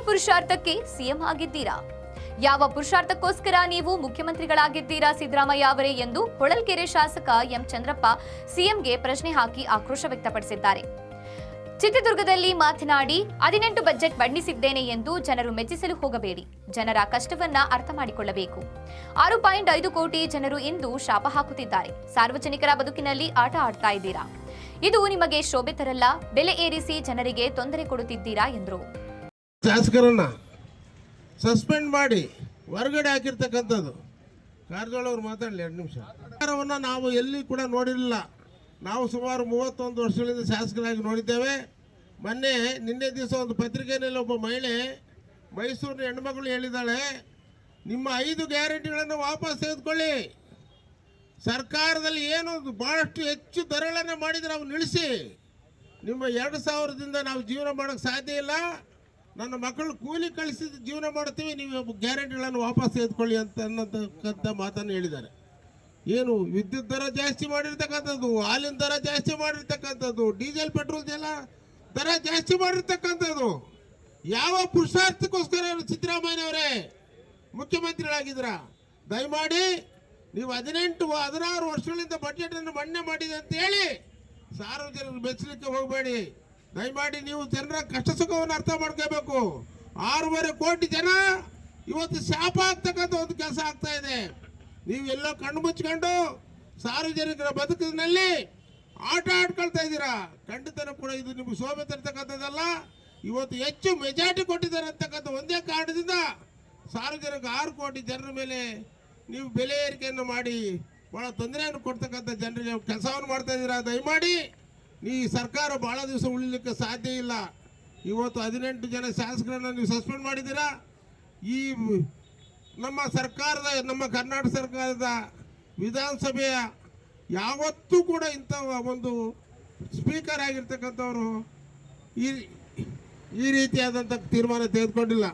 ಪುರುಷಾರ್ಥಕ್ಕೆ CM ಆಗಿದ್ದೀರಾ? ಯಾವ ಪುರುಷಾರ್ಥಕ್ಕೋಸ್ಕರ ನೀವು ಮುಖ್ಯಮಂತ್ರಿಗಳಾಗಿದ್ದೀರಾ ಸಿದ್ದರಾಮಯ್ಯ ಅವರೇ ಎಂದು ಹೊಳಲ್ಕೆರೆ ಶಾಸಕ ಎಂ ಚಂದ್ರಪ್ಪ ಸಿಎಂಗೆ ಪ್ರಶ್ನೆ ಹಾಕಿ ಆಕ್ರೋಶ ವ್ಯಕ್ತಪಡಿಸಿದ್ದಾರೆ. ಚಿತ್ರದುರ್ಗದಲ್ಲಿ ಮಾತನಾಡಿ, ಹದಿನೆಂಟು ಬಜೆಟ್ ಬಣ್ಣಿಸಿದ್ದೇನೆ ಎಂದು ಜನರು ಮೆಚ್ಚಿಸಲು ಹೋಗಬೇಡಿ. ಜನರ ಕಷ್ಟವನ್ನ ಅರ್ಥ ಮಾಡಿಕೊಳ್ಳಬೇಕು. ಆರು ಪಾಯಿಂಟ್ ಐದು ಕೋಟಿ ಜನರು ಇಂದು ಶಾಪ ಹಾಕುತ್ತಿದ್ದಾರೆ. ಸಾರ್ವಜನಿಕರ ಬದುಕಿನಲ್ಲಿ ಆಟ ಆಡ್ತಾ ಇದ್ದೀರಾ? ಇದು ನಿಮಗೆ ಶೋಭೆ ತರಲ್ಲ. ಬೆಲೆ ಏರಿಸಿ ಜನರಿಗೆ ತೊಂದರೆ ಕೊಡುತ್ತಿದ್ದೀರಾ ಎಂದರು. ಶಾಸಕರನ್ನ ಸಸ್ಪೆಂಡ್ ಮಾಡಿ ಹೊರಗಡೆ ಹಾಕಿರ್ತಕ್ಕಂಥದ್ದು. ಕಾರಜೋಳ ಅವರು ಮಾತಾಡಲಿ ಎರಡು ನಿಮಿಷ. ಸರ್ಕಾರವನ್ನು ನಾವು ಎಲ್ಲಿ ಕೂಡ ನೋಡಿರಲಿಲ್ಲ. ನಾವು ಸುಮಾರು ಮೂವತ್ತೊಂದು ವರ್ಷಗಳಿಂದ ಶಾಸಕರಾಗಿ ನೋಡಿದ್ದೇವೆ. ಮೊನ್ನೆ, ನಿನ್ನೆ ದಿವಸ ಒಂದು ಪತ್ರಿಕೆಯಲ್ಲಿ ಒಬ್ಬ ಮಹಿಳೆ ಮೈಸೂರಿನ ಹೆಣ್ಮಗಳು ಹೇಳಿದ್ದಾಳೆ ನಿಮ್ಮ ಐದು ಗ್ಯಾರಂಟಿಗಳನ್ನು ವಾಪಸ್ ತೆಗೆದುಕೊಳ್ಳಿ. ಸರ್ಕಾರದಲ್ಲಿ ಏನು ಭಾಳಷ್ಟು ಹೆಚ್ಚು ದರಗಳನ್ನು ಮಾಡಿದರೆ ನಾವು ನಿಲ್ಲಿಸಿ. ನಿಮ್ಮ ಎರಡು ಸಾವಿರದಿಂದ ನಾವು ಜೀವನ ಮಾಡೋಕ್ಕೆ ಸಾಧ್ಯ ಇಲ್ಲ. ನನ್ನ ಮಕ್ಕಳು ಕೂಲಿ ಕಳಿಸಿದ ಜೀವನ ಮಾಡ್ತೀವಿ ನೀವು ಗ್ಯಾರಂಟಿಗಳನ್ನು ವಾಪಸ್ ತೆಗೆದುಕೊಳ್ಳಿ ಅಂತ ಅನ್ನತಕ್ಕಂಥ ಮಾತನ್ನು ಹೇಳಿದ್ದಾರೆ. ಏನು ವಿದ್ಯುತ್ ದರ ಜಾಸ್ತಿ ಮಾಡಿರ್ತಕ್ಕಂಥದ್ದು, ಹಾಲಿನ ದರ ಜಾಸ್ತಿ ಮಾಡಿರ್ತಕ್ಕಂಥದ್ದು, ಡೀಸೆಲ್, ಪೆಟ್ರೋಲ್ ಎಲ್ಲ ದರ ಜಾಸ್ತಿ ಮಾಡಿರ್ತಕ್ಕಂಥದ್ದು. ಯಾವ ಪುರುಷಾರ್ಥಕ್ಕೋಸ್ಕರ ಸಿದ್ದರಾಮಯ್ಯನವರೇ ಮುಖ್ಯಮಂತ್ರಿಗಳಾಗಿದ್ದೀರಾ? ದಯಮಾಡಿ ನೀವು ಹದಿನೆಂಟು, ಹದಿನಾರು ವರ್ಷಗಳಿಂದ ಬಜೆಟ್ ಅನ್ನು ಮಂಡನೆ ಮಾಡಿದೆ ಅಂತ ಹೇಳಿ ಸಾರ್ವಜನಿಕರು ಬೆಚ್ಚಲಿಕ್ಕೆ ಹೋಗಬೇಡಿ. ದಯಮಾಡಿ ನೀವು ಜನರ ಕಷ್ಟ ಸುಖವನ್ನು ಅರ್ಥ ಮಾಡ್ಕೋಬೇಕು. ಆರೂವರೆ ಕೋಟಿ ಜನ ಇವತ್ತು ಶಾಪ ಆಗ್ತಕ್ಕಂಥ ಒಂದು ಕೆಲಸ ಆಗ್ತಾ ಇದೆ. ನೀವು ಎಲ್ಲೋ ಕಣ್ಣು ಮುಚ್ಕೊಂಡು ಸಾರ್ವಜನಿಕರ ಬದುಕಿನಲ್ಲಿ ಆಟ ಆಡ್ಕೊಳ್ತಾ ಇದ್ದೀರಾ? ಖಂಡಿತನೂ ಕೂಡ ಇದು ನಿಮ್ಗೆ ಶೋಭೆ ತರ್ತಕ್ಕಂಥದ್ದಲ್ಲ. ಇವತ್ತು ಹೆಚ್ಚು ಮೆಜಾರಿಟಿ ಕೊಟ್ಟಿದ್ದಾರೆ ಅಂತಕ್ಕಂಥ ಒಂದೇ ಕಾರಣದಿಂದ ಸಾರ್ವಜನಿಕ ಆರು ಕೋಟಿ ಜನರ ಮೇಲೆ ನೀವು ಬೆಲೆ ಏರಿಕೆಯನ್ನು ಮಾಡಿ ಭಾಳ ತೊಂದರೆಯನ್ನು ಕೊಡ್ತಕ್ಕಂಥ ಜನರಿಗೆ ಕೆಲಸವನ್ನು ಮಾಡ್ತಾ ಇದ್ದೀರಾ? ದಯಮಾಡಿ ಈ ಸರ್ಕಾರ ಭಾಳ ದಿವಸ ಉಳಿಲಿಕ್ಕೆ ಸಾಧ್ಯ ಇಲ್ಲ. ಇವತ್ತು ಹದಿನೆಂಟು ಜನ ಶಾಸಕರನ್ನು ನೀವು ಸಸ್ಪೆಂಡ್ ಮಾಡಿದ್ದೀರಾ? ಈ ನಮ್ಮ ಸರ್ಕಾರದ, ನಮ್ಮ ಕರ್ನಾಟಕ ಸರ್ಕಾರದ ವಿಧಾನಸಭೆಯ ಯಾವತ್ತೂ ಕೂಡ ಇಂಥ ಒಂದು ಸ್ಪೀಕರ್ ಆಗಿರ್ತಕ್ಕಂಥವರು ಈ ಈ ರೀತಿಯಾದಂಥ ತೀರ್ಮಾನ ತೆಗೆದುಕೊಂಡಿಲ್ಲ.